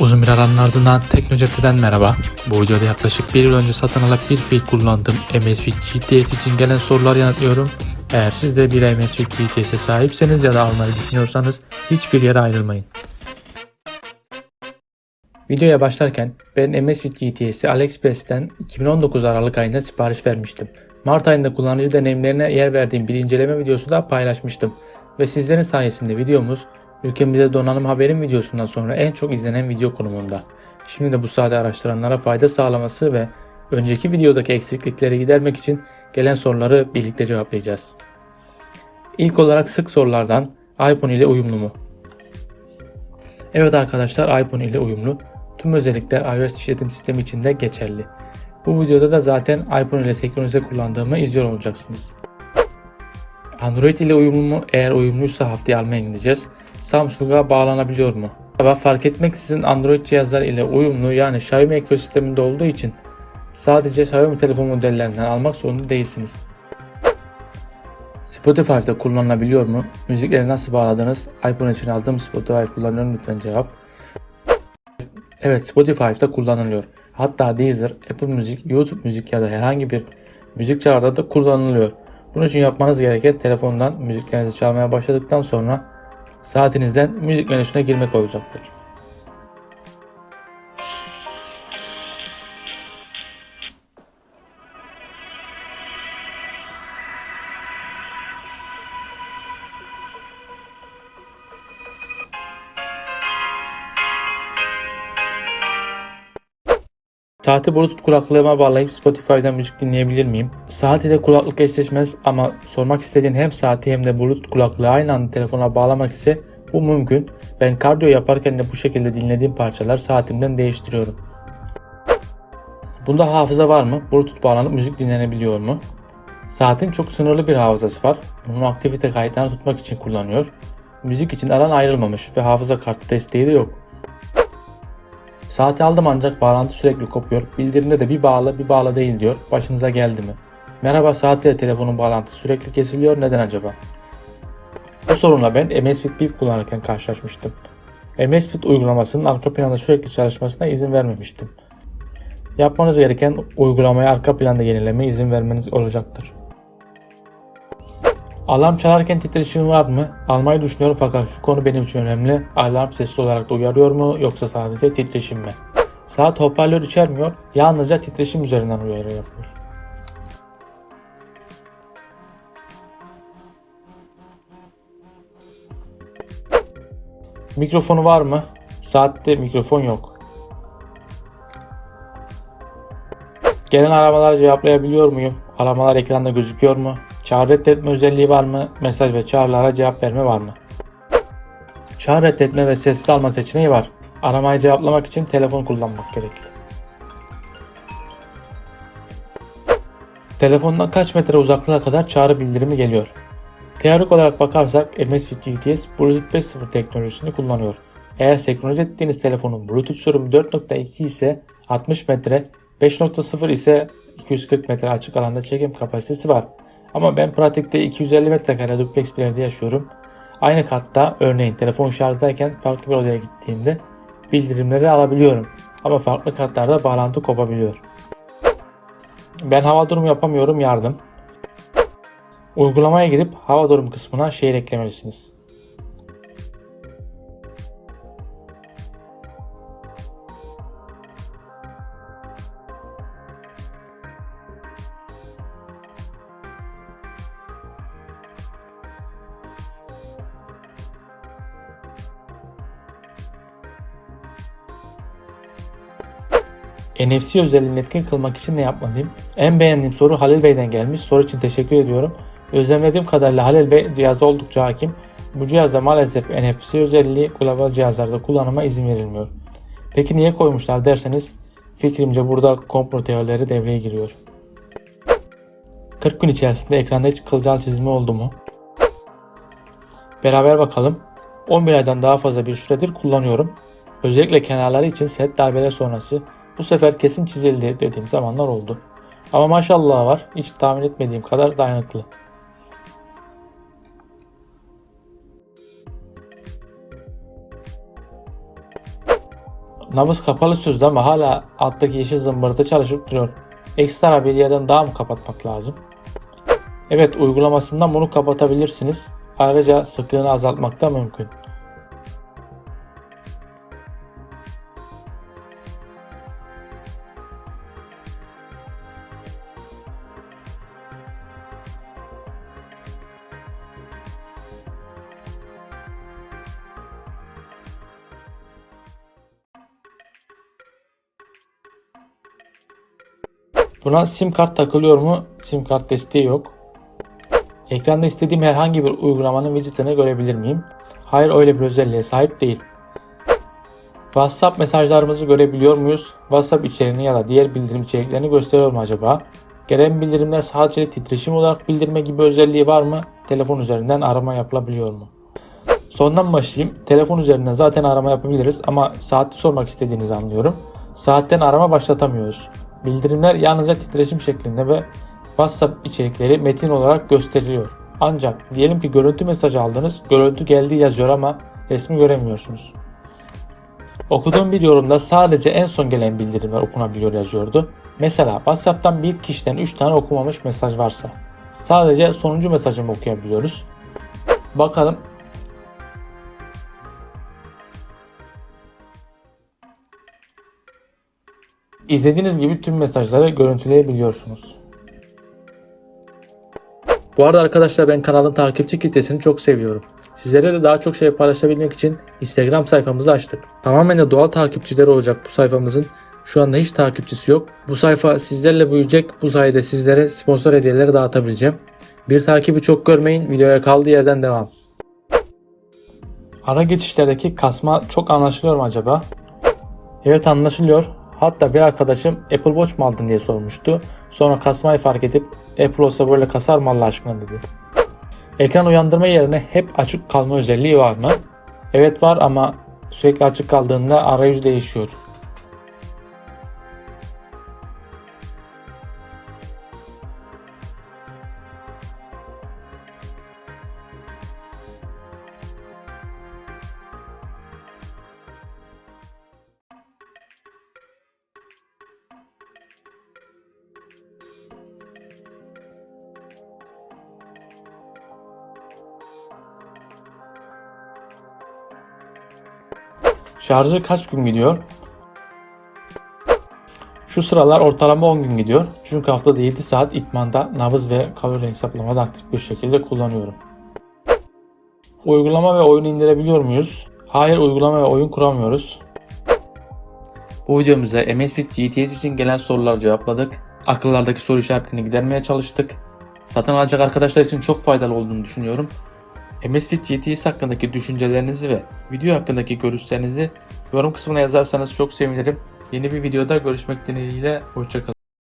Uzun bir aranın ardından Teknocep'ten merhaba. Bu videoda yaklaşık bir yıl önce satın alıp bir fiil kullandığım MSFit GTS için gelen soruları yanıtlıyorum. Eğer siz de bir MSFit GTS'e sahipseniz ya da almayı düşünüyorsanız hiçbir yere ayrılmayın. Videoya başlarken ben MSFit GTS'i AliExpress'ten 2019 Aralık ayında sipariş vermiştim. Mart ayında kullanıcı deneyimlerine yer verdiğim bir inceleme videosu da paylaşmıştım. Ve sizlerin sayesinde videomuz ülkemizde donanım haberin videosundan sonra en çok izlenen video konumunda. Şimdi de bu sayede araştıranlara fayda sağlaması ve önceki videodaki eksiklikleri gidermek için gelen soruları birlikte cevaplayacağız. İlk olarak sık sorulardan iPhone ile uyumlu mu? Evet arkadaşlar iPhone ile uyumlu. Tüm özellikler iOS işletim sistemi için de geçerli. Bu videoda da zaten iPhone ile senkronize kullandığımı izliyor olacaksınız. Android ile uyumlu mu? Eğer uyumluysa haftaya almaya gideceğiz. Samsung'a bağlanabiliyor mu? Ama fark etmeksizin Android cihazlar ile uyumlu yani Xiaomi ekosisteminde olduğu için sadece Xiaomi telefon modellerinden almak zorunda değilsiniz. Spotify'da kullanılabiliyor mu? Müzikleri nasıl bağladınız? iPhone için aldığım Spotify kullanıyorum lütfen cevap. Evet Spotify'da kullanılıyor. Hatta Deezer, Apple Müzik, YouTube Müzik ya da herhangi bir müzik çağrıda da kullanılıyor. Bunun için yapmanız gereken telefondan müziklerinizi çalmaya başladıktan sonra saatinizden müzik menüsüne girmek olacaktır. Saati Bluetooth kulaklığıma bağlayıp Spotify'dan müzik dinleyebilir miyim? Saat ile kulaklık eşleşmez ama sormak istediğin hem saati hem de Bluetooth kulaklığı aynı anda telefona bağlamak ise bu mümkün. Ben kardiyo yaparken de bu şekilde dinlediğim parçalar saatimden değiştiriyorum. Bunda hafıza var mı? Bluetooth bağlanıp müzik dinlenebiliyor mu? Saatin çok sınırlı bir hafızası var. Bunu aktivite kayıtlarını tutmak için kullanıyor. Müzik için alan ayrılmamış ve hafıza kartı desteği de yok. Saati aldım ancak bağlantı sürekli kopuyor. Bildirimde de bir bağlı bir bağlı değil diyor. Başınıza geldi mi? Merhaba saat ile telefonun bağlantısı sürekli kesiliyor. Neden acaba? Bu sorunla ben MSFit Bip kullanırken karşılaşmıştım. MSFit uygulamasının arka planda sürekli çalışmasına izin vermemiştim. Yapmanız gereken uygulamayı arka planda yenilemeye izin vermeniz olacaktır. Alarm çalarken titreşim var mı? Almayı düşünüyorum fakat şu konu benim için önemli. Alarm sesli olarak da uyarıyor mu yoksa sadece titreşim mi? Saat hoparlör içermiyor, yalnızca titreşim üzerinden uyarı yapıyor. Mikrofonu var mı? Saatte mikrofon yok. Gelen aramaları cevaplayabiliyor muyum? Aramalar ekranda gözüküyor mu? Çağrı reddetme özelliği var mı? Mesaj ve çağrılara cevap verme var mı? Çağrı reddetme ve sessiz alma seçeneği var. Aramayı cevaplamak için telefon kullanmak gerekli. Telefondan kaç metre uzaklığa kadar çağrı bildirimi geliyor? Teorik olarak bakarsak MSFit GTS Bluetooth 5.0 teknolojisini kullanıyor. Eğer senkronize ettiğiniz telefonun Bluetooth sürümü 4.2 ise 60 metre, 5.0 ise 240 metre açık alanda çekim kapasitesi var. Ama ben pratikte 250 metrekare duplex bir evde yaşıyorum. Aynı katta örneğin telefon şarjdayken farklı bir odaya gittiğimde bildirimleri alabiliyorum. Ama farklı katlarda bağlantı kopabiliyor. Ben hava durumu yapamıyorum yardım. Uygulamaya girip hava durum kısmına şehir eklemelisiniz. NFC özelliğini etkin kılmak için ne yapmalıyım? En beğendiğim soru Halil Bey'den gelmiş. Soru için teşekkür ediyorum. Gözlemlediğim kadarıyla Halil Bey cihazda oldukça hakim. Bu cihazda maalesef NFC özelliği global cihazlarda kullanıma izin verilmiyor. Peki niye koymuşlar derseniz fikrimce burada komplo teorileri devreye giriyor. 40 gün içerisinde ekranda hiç kılcal çizimi oldu mu? Beraber bakalım. 11 aydan daha fazla bir süredir kullanıyorum. Özellikle kenarları için set darbeler sonrası bu sefer kesin çizildi dediğim zamanlar oldu. Ama maşallah var. Hiç tahmin etmediğim kadar dayanıklı. nabız kapalı sözde ama hala alttaki yeşil zımbırtı çalışıp duruyor. Ekstra bir yerden daha mı kapatmak lazım? Evet uygulamasından bunu kapatabilirsiniz. Ayrıca sıklığını azaltmak da mümkün. Buna sim kart takılıyor mu? Sim kart desteği yok. Ekranda istediğim herhangi bir uygulamanın widgetini görebilir miyim? Hayır öyle bir özelliğe sahip değil. WhatsApp mesajlarımızı görebiliyor muyuz? WhatsApp içeriğini ya da diğer bildirim içeriklerini gösteriyor mu acaba? Gelen bildirimler sadece titreşim olarak bildirme gibi özelliği var mı? Telefon üzerinden arama yapılabiliyor mu? Sondan başlayayım. Telefon üzerinden zaten arama yapabiliriz ama saati sormak istediğinizi anlıyorum. Saatten arama başlatamıyoruz. Bildirimler yalnızca titreşim şeklinde ve WhatsApp içerikleri metin olarak gösteriliyor. Ancak diyelim ki görüntü mesajı aldınız, görüntü geldi yazıyor ama resmi göremiyorsunuz. Okuduğum bir yorumda sadece en son gelen bildirimler okunabiliyor yazıyordu. Mesela WhatsApp'tan bir kişiden 3 tane okumamış mesaj varsa sadece sonuncu mesajımı okuyabiliyoruz. Bakalım İzlediğiniz gibi tüm mesajları görüntüleyebiliyorsunuz. Bu arada arkadaşlar ben kanalın takipçi kitlesini çok seviyorum. Sizlere de daha çok şey paylaşabilmek için Instagram sayfamızı açtık. Tamamen de doğal takipçiler olacak bu sayfamızın. Şu anda hiç takipçisi yok. Bu sayfa sizlerle büyüyecek. Bu sayede sizlere sponsor hediyeleri dağıtabileceğim. Bir takibi çok görmeyin. Videoya kaldığı yerden devam. Ara geçişlerdeki kasma çok anlaşılıyor mu acaba? Evet anlaşılıyor. Hatta bir arkadaşım Apple Watch mu aldın diye sormuştu. Sonra kasmayı fark edip Apple olsa böyle kasar mı Allah aşkına dedi. Ekran uyandırma yerine hep açık kalma özelliği var mı? Evet var ama sürekli açık kaldığında arayüz değişiyor. Şarjı kaç gün gidiyor? Şu sıralar ortalama 10 gün gidiyor. Çünkü haftada 7 saat itmanda nabız ve kalori hesaplamada aktif bir şekilde kullanıyorum. Uygulama ve oyun indirebiliyor muyuz? Hayır uygulama ve oyun kuramıyoruz. Bu videomuzda MSFit GTS için gelen soruları cevapladık. Akıllardaki soru işaretlerini gidermeye çalıştık. Satın alacak arkadaşlar için çok faydalı olduğunu düşünüyorum. MSFit GTS hakkındaki düşüncelerinizi ve video hakkındaki görüşlerinizi yorum kısmına yazarsanız çok sevinirim. Yeni bir videoda görüşmek dileğiyle. Hoşçakalın.